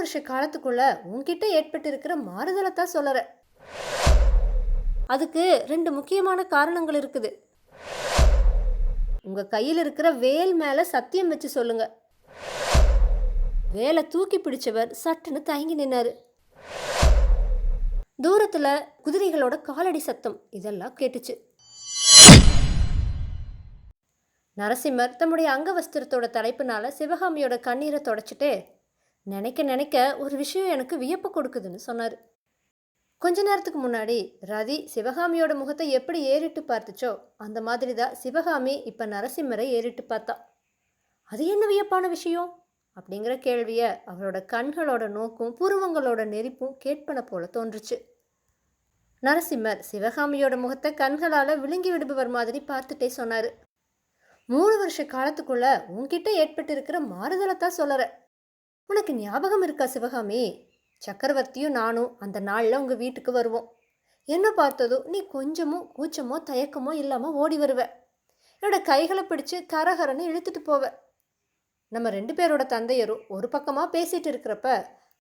வருஷ காலத்துக்குள்ள உன்கிட்ட ஏற்பட்டு இருக்கிற மாறுதலை தான் சொல்லற அதுக்கு ரெண்டு முக்கியமான காரணங்கள் இருக்குது. உங்க கையில் இருக்கிற வேல் மேல சத்தியம் வச்சு சொல்லுங்க. வேலை தூக்கி பிடிச்சவர் சட்டுன்னு தயங்கி நின்னாரு. தூரத்துல குதிரைகளோட காலடி சத்தம் இதெல்லாம் கேட்டுச்சு. நரசிம்மர் தம்முடைய அங்கவஸ்திரத்தோட தலைப்புனால சிவகாமியோட கண்ணீரை தொடச்சிட்டு நினைக்க நினைக்க ஒரு விஷயம் எனக்கு வியப்பு கொடுக்குதுன்னு சொன்னார். கொஞ்ச நேரத்துக்கு முன்னாடி ரதி சிவகாமியோட முகத்தை எப்படி ஏறிட்டு பார்த்துச்சோ அந்த மாதிரி தான் சிவகாமி இப்போ நரசிம்மரை ஏறிட்டு பார்த்தா. அது என்ன வியப்பான விஷயம்? அப்படிங்கிற கேள்வியை அவளோட கண்களோட நோக்கும் புருவங்களோட நெரிப்பும் கேட்பன போல தோன்றுச்சு. நரசிம்மர் சிவகாமியோட முகத்தை கண்களால் விழுங்கி விடுபவர் மாதிரி பார்த்துட்டே சொன்னார். மூணு வருஷ காலத்துக்குள்ள உன்கிட்ட ஏற்பட்டு இருக்கிற மாறுதலை தான் சொல்லற உனக்கு ஞாபகம் இருக்கா சிவகாமி? சக்கரவர்த்தியும் நானும் அந்த நாளில் உங்கள் வீட்டுக்கு வருவோம். என்ன பார்த்ததோ நீ கொஞ்சமோ கூச்சமோ தயக்கமோ இல்லாமல் ஓடி வருவ. என்னோட கைகளை பிடிச்சு கரகரன்னு இழுத்துட்டு போவ. நம்ம ரெண்டு பேரோட தந்தையரும் ஒரு பக்கமாக பேசிகிட்டு இருக்கிறப்ப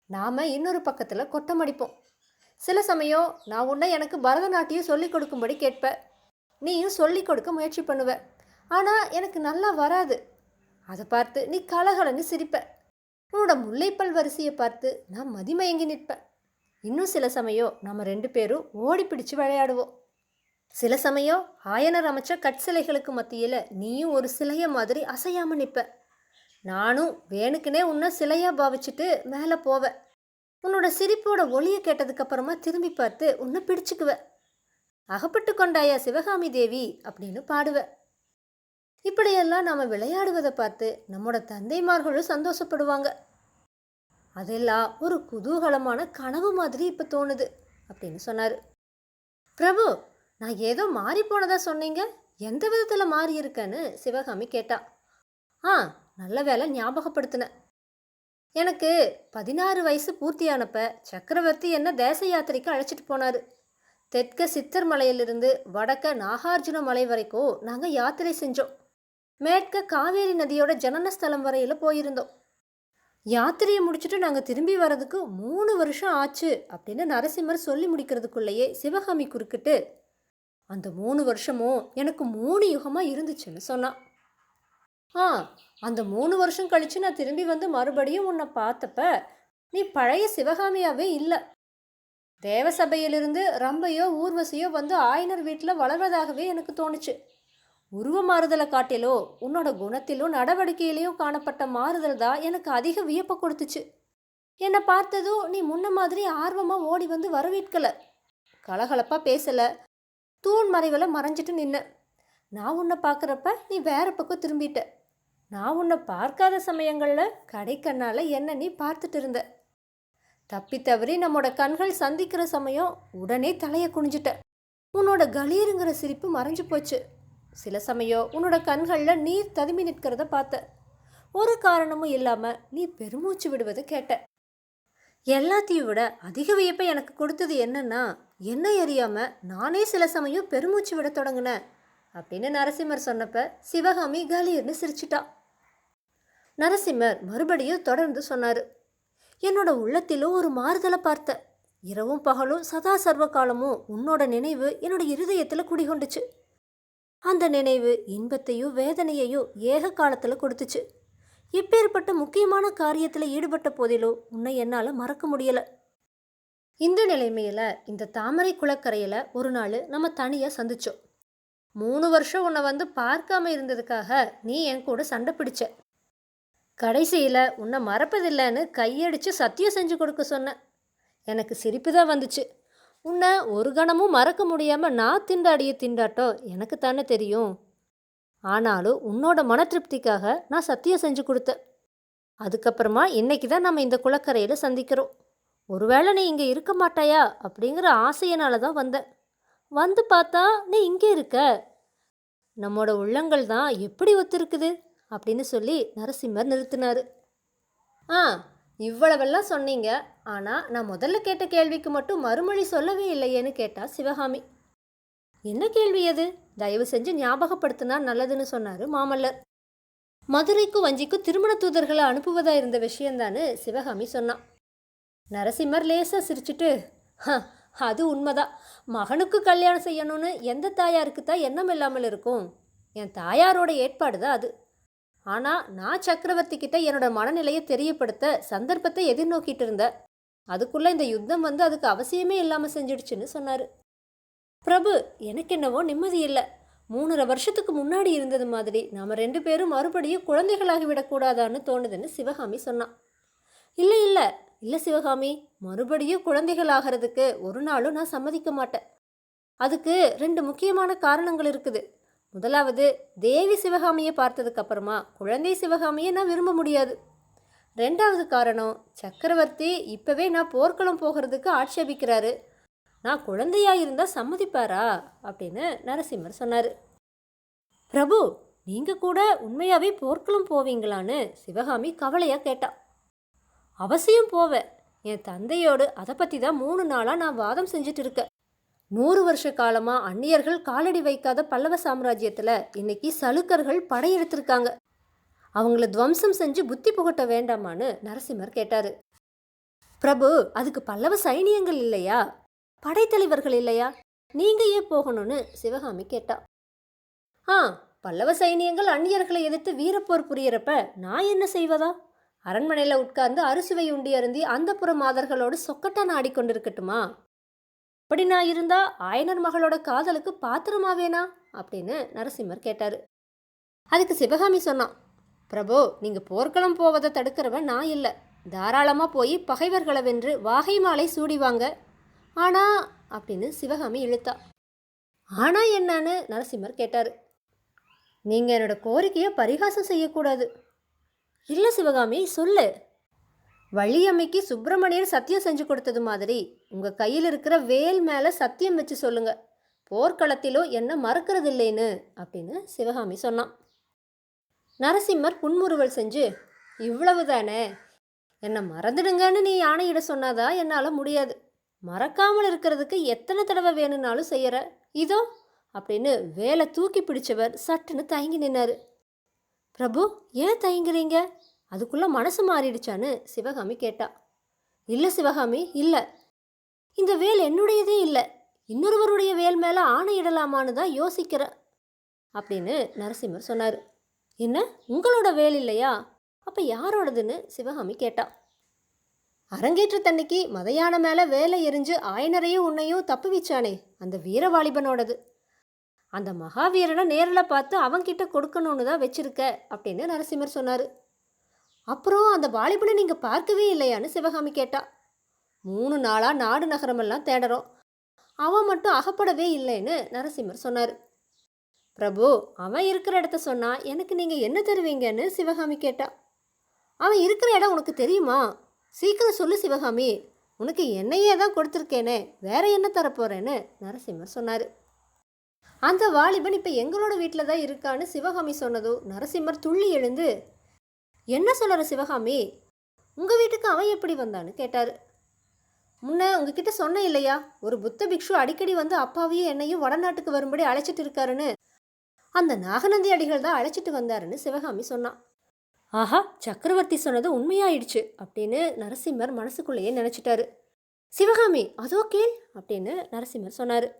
நாம் இன்னொரு பக்கத்தில் கொட்டம் அடிப்போம். சில சமயம் நான் உன்னை எனக்கு பரதநாட்டியம் சொல்லிக் கொடுக்கும்படி கேட்ப. நீயும் சொல்லிக் கொடுக்க முயற்சி பண்ணுவ. ஆனால் எனக்கு நல்லா வராது. அதை பார்த்து நீ கலகலன்னு சிரிப்ப. உன்னோட முல்லைப்பல் வரிசையை பார்த்து நான் மதிமயங்கி நிற்பேன். இன்னும் சில சமயம் நம்ம ரெண்டு பேரும் ஓடி பிடிச்சு விளையாடுவோம். சில சமயம் ஆயனர் அமைச்ச கற்சிலைகளுக்கு மத்தியில் நீயும் ஒரு சிலைய மாதிரி அசையாமல் நிற்ப. நானும் வேணுக்குனே உன்னை சிலையா பாவிச்சுட்டு மேலே போவேன் உன்னோட சிரிப்போட ஒளியை கேட்டதுக்கப்புறமா திரும்பி பார்த்து உன்னை பிடிச்சிக்குவேன் அகப்பட்டு கொண்டாயா சிவகாமி தேவி அப்படின்னு பாடுவேன் இப்படியெல்லாம் நாம் விளையாடுவதை பார்த்து நம்மோட தந்தைமார்களும் சந்தோஷப்படுவாங்க. அதெல்லாம் ஒரு குதூகலமான கனவு மாதிரி இப்போ தோணுது அப்படின்னு சொன்னார். பிரபு நான் ஏதோ மாறி போனதா சொன்னீங்க? எந்த விதத்தில் மாறி இருக்கேன்னு சிவகாமி கேட்டா. ஆ நல்ல வேலை ஞாபகப்படுத்தினேன் எனக்கு பதினாறு வயசு பூர்த்தியானப்ப சக்கரவர்த்தி என்ன தேச யாத்திரைக்கு அழைச்சிட்டு போனார். தெற்க சித்தர் மலையிலிருந்து வடக்க நாகார்ஜுன மலை வரைக்கும் நாங்கள் யாத்திரை செஞ்சோம். மேற்க காவேரி நதியோட ஜனனஸ்தலம் வரையில் போயிருந்தோம். யாத்திரையை முடிச்சுட்டு நாங்கள் திரும்பி வர்றதுக்கு மூணு வருஷம் ஆச்சு அப்படின்னு நரசிம்மர் சொல்லி முடிக்கிறதுக்குள்ளேயே சிவகாமி குறுக்கிட்டு அந்த மூணு வருஷமும் எனக்கு மூணு யுகமாக இருந்துச்சுன்னு சொன்னான் ஆ அந்த மூணு வருஷம் கழித்து நான் திரும்பி வந்து மறுபடியும் உன்னை பார்த்தப்ப நீ பழைய சிவகாமியாகவே இல்லை. தேவசபையிலிருந்து ரம்பையோ ஊர்வசியோ வந்து ஆயனர் வீட்டில் வளர்வதாகவே எனக்கு தோணுச்சு. உருவ மாறுதலை காட்டிலோ உன்னோட குணத்திலும் நடவடிக்கையிலையும் காணப்பட்ட மாறுதல் தான் எனக்கு அதிக வியப்பை கொடுத்துச்சு. என்னை பார்த்ததும் நீ முன்ன மாதிரி ஆர்வமாக ஓடி வந்து வரவேற்கல. கலகலப்பாக பேசலை. தூண் மறைவில் மறைஞ்சிட்டு நின்ன. நான் உன்னை பார்க்குறப்ப நீ வேற பக்கம் திரும்பிட்ட. நான் உன்னை பார்க்காத சமயங்களில் கடைக்கண்ணால் என்ன நீ பார்த்துட்டு இருந்த. தப்பி தவறி நம்மோட கண்கள் சந்திக்கிற சமயம் உடனே தலையை குனிஞ்சிட்ட. உன்னோட கலீருங்கிற சிரிப்பு மறைஞ்சு போச்சு. சில சமயம் உன்னோட கண்களில் நீர் ததுமி நிற்கிறத பார்த்த. ஒரு காரணமும் இல்லாமல் நீ பெருமூச்சு விடுவது கேட்ட. எல்லாத்தையும் விட அதிக வியப்பை எனக்கு கொடுத்தது என்னன்னா என்ன அறியாம நானே சில சமயம் பெருமூச்சு விட தொடங்கினேன் அப்படின்னு நரசிம்மர் சொன்னப்ப சிவகாமி கலீர்னு சிரிச்சிட்டா. நரசிம்மர் மறுபடியும் தொடர்ந்து சொன்னார் என்னோட உள்ளத்திலும் ஒரு மாறுதலை பார்த்த. இரவும் பகலும் சதா சர்வ காலமும் உன்னோட நினைவு என்னோட இருதயத்தில் குடிகொண்டுச்சு. அந்த நினைவு இன்பத்தையும் வேதனையையும் ஏக காலத்தில் கொடுத்துச்சு. இப்பேற்பட்ட முக்கியமான காரியத்தில் ஈடுபட்ட போதிலோ உன்னை என்னால் மறக்க முடியலை. இந்த நிலைமையில் இந்த தாமரை குளக்கரையில் ஒரு நாள் நம்ம தனியாக சந்தித்தோம் மூணு வருஷம் உன்னை வந்து பார்க்காம இருந்ததுக்காக நீ என் கூட சண்டை பிடிச்ச. கடைசியில் உன்னை மறப்பதில்லைன்னு கையடிச்சு சத்தியம் செஞ்சு கொடுக்க சொன்னேன் எனக்கு சிரிப்பு தான் வந்துச்சு. உன்னை ஒரு கணமும் மறக்க முடியாமல் நான் திண்டாடிய திண்டாட்டோ? எனக்கு தானே தெரியும். ஆனாலும் உன்னோட மன திருப்திக்காக நான் சத்தியம் செஞ்சு கொடுத்தேன். அதுக்கப்புறமா இன்னைக்கு தான் நம்ம இந்த குளக்கரையில் சந்திக்கிறோம். ஒருவேளை நீ இங்கே இருக்க மாட்டாயா? அப்படிங்கிற ஆசையினால தான் வந்தேன். வந்து பார்த்தா நீ இங்கே இருக்க? நம்மோட உள்ளங்கள் தான் எப்படி ஒத்துருக்குது? அப்படின்னு சொல்லி நரசிம்மர் நிறுத்தினார். ஆ இவ்வளவெல்லாம் சொன்னீங்க. ஆனால் நான் முதல்ல கேட்ட கேள்விக்கு மட்டும் மறுமொழி சொல்லவே இல்லையேன்னு கேட்டா சிவகாமி. என்ன கேள்வி அது? தயவு செஞ்சு ஞாபகப்படுத்தினா நல்லதுன்னு சொன்னார் மாமல்லர். மதுரைக்கும் வஞ்சிக்கும் திருமண தூதர்களை அனுப்புவதா இருந்த விஷயந்தான்னு சிவகாமி சொன்னான் நரசிம்மர் லேசாக சிரிச்சுட்டு "ஹ, அது உண்மைதான். மகனுக்கு கல்யாணம் செய்யணும்னு எந்த தாயாருக்கு தான் எண்ணம் இல்லாமல் இருக்கும். என் தாயாரோட ஏற்பாடு தான் அது. ஆனால் நான் சக்கரவர்த்தி கிட்ட என்னோட மனநிலையை தெரியப்படுத்த சந்தர்ப்பத்தை எதிர்நோக்கிட்டு இருந்தேன் அதுக்குள்ளே இந்த யுத்தம் வந்து அதுக்கு அவசியமே இல்லாமல் செஞ்சிடுச்சுன்னு சொன்னார். பிரபு எனக்கு என்னவோ நிம்மதி இல்லை. மூணரை வருஷத்துக்கு முன்னாடி இருந்தது மாதிரி நாம் ரெண்டு பேரும் மறுபடியும் குழந்தைகளாகி விடக்கூடாதான்னு தோணுதுன்னு சிவகாமி சொன்னான். இல்லை இல்லை இல்லை சிவகாமி மறுபடியும் குழந்தைகள் ஆகிறதுக்கு ஒரு நாளும் நான் சம்மதிக்க மாட்டேன். அதுக்கு ரெண்டு முக்கியமான காரணங்கள் இருக்குது. முதலாவது தேவி சிவகாமியை பார்த்ததுக்கு அப்புறமா குழந்தை சிவகாமியை நான் விரும்ப முடியாது. ரெண்டாவது காரணம் சக்கரவர்த்தி இப்போவே நான் போர்க்களம் போகிறதுக்கு ஆட்சேபிக்கிறாரு. நான் குழந்தையாக இருந்தால் சம்மதிப்பாரா? அப்படின்னு நரசிம்மர் சொன்னார். பிரபு நீங்கள் கூட உண்மையாகவே போர்க்களம் போவீங்களான்னு சிவகாமி கவலையாக கேட்டா. அவசியம் போவேன் என் தந்தையோடு அதை பற்றி தான் மூணு நாளாக நான் வாதம் செஞ்சுட்டு இருக்கேன் நூறு வருஷ காலமாக அந்நியர்கள் காலடி வைக்காத பல்லவ சாம்ராஜ்யத்தில் இன்னைக்கு சலுக்கர்கள் படையெடுத்திருக்காங்க. அவங்கள துவம்சம் செஞ்சு புத்தி புகட்ட வேண்டாமான்னு நரசிம்மர் கேட்டார். பிரபு அதுக்கு பல்லவ சைனியங்கள் இல்லையா? படைத்தலைவர்கள் இல்லையா? நீங்கள் ஏன் போகணும்னு சிவகாமி கேட்டா. ஆ பல்லவ சைனியங்கள் அந்நியர்களை எதிர்த்து வீரப்போர் புரியறப்ப நான் என்ன செய்வதா? அரண்மனையில் உட்கார்ந்து அறுசுவை உண்டி அருந்தி அந்த புற மாதர்களோடு சொக்கட்டான் ஆடிக்கொண்டிருக்கட்டுமா? அப்படி நான் இருந்தா ஆயனர் மகளோட காதலுக்கு பாத்திரமாவேனா அப்படின்னு நரசிம்மர் கேட்டாரு. அதுக்கு சிவகாமி சொன்னான் பிரபு நீங்க போர்க்களம் போவதை தடுக்கிறவன் நான் இல்லை. தாராளமாக போய் பகைவர்களை வென்று வாகை மாலை சூடிவாங்க ஆனா அப்படின்னு சிவகாமி இழுத்தா. ஆனா என்னன்னு? நரசிம்மர் கேட்டார். நீங்கள் என்னோட கோரிக்கையை பரிகாசம் செய்யக்கூடாது. இல்லை சிவகாமி சொல்லு. வள்ளியம்மைக்கு சுப்பிரமணியர் சத்தியம் செஞ்சு கொடுத்தது மாதிரி. உங்கள் கையில் இருக்கிற வேல் மேலே சத்தியம் வச்சு சொல்லுங்க. போர்க்களத்திலோ என்ன மறக்கிறது இல்லைன்னு அப்படின்னு சிவகாமி சொன்னான். நரசிம்மர் புன்முறுவல் செஞ்சு இவ்வளவு தானே என்னை மறந்துடுங்கன்னு நீ யானையிட சொன்னாதா? என்னால் முடியாது. மறக்காமல் இருக்கிறதுக்கு எத்தனை தடவை வேணும்னாலும் செய்கிற இதோ அப்படின்னு வேலை தூக்கி பிடிச்சவர் சட்டுன்னு தயங்கி நின்னார். பிரபு ஏன் தயங்குறீங்க? அதுக்குள்ளே மனசு மாறிடுச்சான்னு சிவகாமி கேட்டா. இல்லை சிவகாமி இல்லை. இந்த வேல் என்னுடையதே இல்லை. இன்னொருவருடைய வேல் மேலே ஆணையிடலாமான்னு தான் யோசிக்கிறேன் அப்படின்னு நரசிம்மர் சொன்னார். என்ன உங்களோட வேல் இல்லையா? அப்போ யாரோடதுன்னு சிவகாமி கேட்டா. அரங்கேற்றத்தன்னைக்கு மதையான மேலே வேலை எரிஞ்சு ஆயனரையும் உன்னையும் தப்பு வச்சானே அந்த வீரவாலிபனோடது. அந்த மகாவீரனை நேரில் பார்த்து அவன்கிட்ட கொடுக்கணும்னு தான் வச்சிருக்க அப்படின்னு நரசிம்மர் சொன்னார். அப்புறம் அந்த வாலிபனை நீங்கள் பார்க்கவே இல்லையான்னு சிவகாமி கேட்டா. மூணு நாளாக நாடு நகரமெல்லாம் தேடுறோம். அவன் மட்டும் அகப்படவே இல்லைன்னு நரசிம்மர் சொன்னார். பிரபு அவன் இருக்கிற இடத்த சொன்னா எனக்கு நீங்கள் என்ன தருவீங்கன்னு சிவகாமி கேட்டா. அவன் இருக்கிற இடம் உனக்கு தெரியுமா? சீக்கிரம் சொல்லு சிவகாமி. உனக்கு என்னையே தான் கொடுத்துருக்கேனே. வேற என்ன தரப்போறேன்னு நரசிம்மர் சொன்னார். அந்த வாலிபன் இப்போ எங்களோட வீட்டில் தான் இருக்கான்னு சிவகாமி சொன்னதும் நரசிம்மர் துள்ளி எழுந்து என்ன சொல்கிற சிவகாமி? உங்கள் வீட்டுக்கு அவன் எப்படி வந்தான்னு கேட்டார். முன்ன உங்ககிட்ட சொன்னேன் இல்லையா? ஒரு புத்த பிக்ஷு அடிக்கடி வந்து அப்பாவையும் என்னையும் வடநாட்டுக்கு வரும்படி அழைச்சிட்டு இருக்காருன்னு. அந்த நாகநந்தி அடிகள் தான் அழைச்சிட்டு வந்தாருன்னு சிவகாமி சொன்னான். ஆஹா சக்கரவர்த்தி சொன்னது உண்மையாயிடுச்சு அப்படின்னு நரசிம்மர் மனசுக்குள்ளேயே நினச்சிட்டாரு. சிவகாமி அதோ கேள் அப்படின்னு நரசிம்மர் சொன்னார்.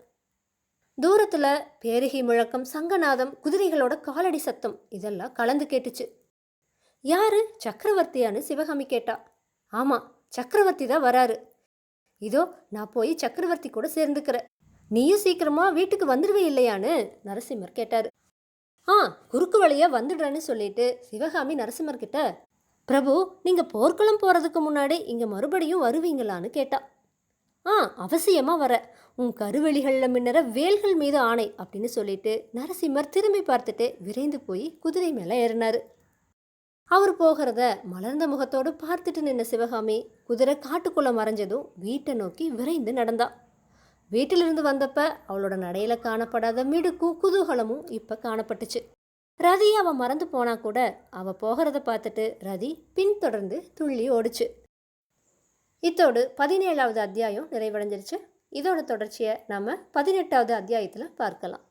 தூரத்தில் பேரிகை முழக்கம் சங்கநாதம் குதிரைகளோட காலடி சத்தம் இதெல்லாம் கலந்து கேட்டுச்சு. யாரு? சக்கரவர்த்தியான்னு சிவகாமி கேட்டா. ஆமாம் சக்கரவர்த்தி தான் வராரு. இதோ நான் போய் சக்கரவர்த்தி கூட சேர்ந்துக்கிறேன் நீயும் சீக்கிரமா வீட்டுக்கு வந்துடுவே இல்லையான்னு நரசிம்மர் கேட்டாரு. ஆ குறுக்கு வழியா வந்துடுறேன்னு சொல்லிட்டு சிவகாமி நரசிம்மர் கிட்ட பிரபு நீங்க போர்க்களம் போறதுக்கு முன்னாடி இங்க மறுபடியும் வருவீங்களான்னு கேட்டா. ஆ அவசியமா வர. உன் கருவெளிகளில் மின்னற வேல்கள் மீது ஆணை அப்படின்னு சொல்லிட்டு நரசிம்மர் திரும்பி பார்த்துட்டு விரைந்து போய் குதிரை மேலே ஏறினாரு. அவர் போகிறத மலர்ந்த முகத்தோடு பார்த்துட்டு நின்ன சிவகாமி குதிரை காட்டுக்குள்ளே மறைஞ்சதும் வீட்டை நோக்கி விரைந்து நடந்தா. வீட்டிலிருந்து வந்தப்ப அவளோட நடையில காணப்படாத மிடுக்கும் குதூகலமும் இப்போ காணப்பட்டுச்சு. ரதி அவன் மறந்து போனா கூட அவ போகிறத பார்த்துட்டு ரதி பின்தொடர்ந்து துள்ளி ஓடுச்சு. இத்தோடு பதினேழாவது அத்தியாயம் நிறைவடைஞ்சிருச்சு. இதோட தொடர்ச்சியை நம்ம பதினெட்டாவது அத்தியாயத்தில் பார்க்கலாம்.